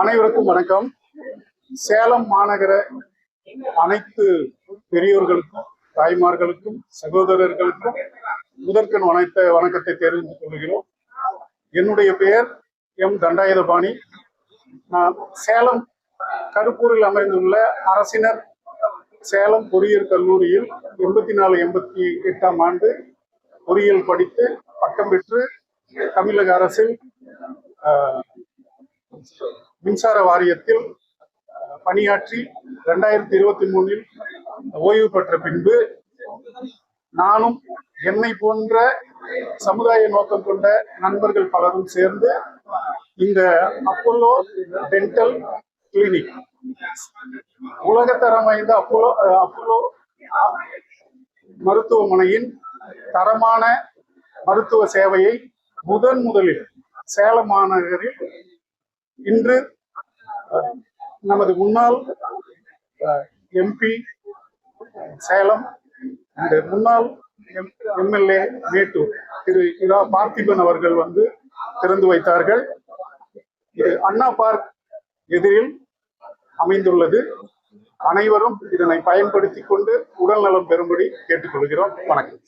அனைவருக்கும் வணக்கம். சேலம் மாநகர அனைத்து பெரியோர்களுக்கும் தாய்மார்களுக்கும் சகோதரர்களுக்கும் முதற்கண் வணக்க வணக்கத்தை தெரிந்து கொள்கிறோம். என்னுடைய பெயர் எம். தண்டாயுதபாணி. நான் சேலம் கருப்பூரில் அமைந்துள்ள அரசினர் சேலம் பொறியியல் கல்லூரியில் எண்பத்தி நாலு எண்பத்தி எட்டாம் ஆண்டு பொறியியல் படித்து பட்டம் பெற்று தமிழக அரசில் ஆஹ், மின்சார வாரியத்தில் பணியாற்றி ரெண்டாயிரத்தி இருபத்தி மூணில் ஓய்வு பெற்ற பின்பு நானும் என்னை போன்ற சமுதாய நோக்கம் கொண்ட நண்பர்கள் பலரும் சேர்ந்து இந்த அப்போலோ டென்டல் கிளினிக் உலகத்தரம் வாய்ந்த அப்போலோ அப்போலோ மருத்துவமனையின் தரமான மருத்துவ சேவையை முதன் முதலில் சேலம் மாநகரில் இன்று நமது முன்னாள் எம்பி சேலம் இந்த முன்னாள் எம்எல்ஏ மேட்டூர் திரு இரா பார்த்திபன் அவர்கள் வந்து திறந்து வைத்தார்கள். இது அண்ணா பார்க் எதிரில் அமைந்துள்ளது. அனைவரும் இதனை பயன்படுத்தி கொண்டு உடல் நலம் பெறும்படி கேட்டுக்கொள்கிறோம். வணக்கம்.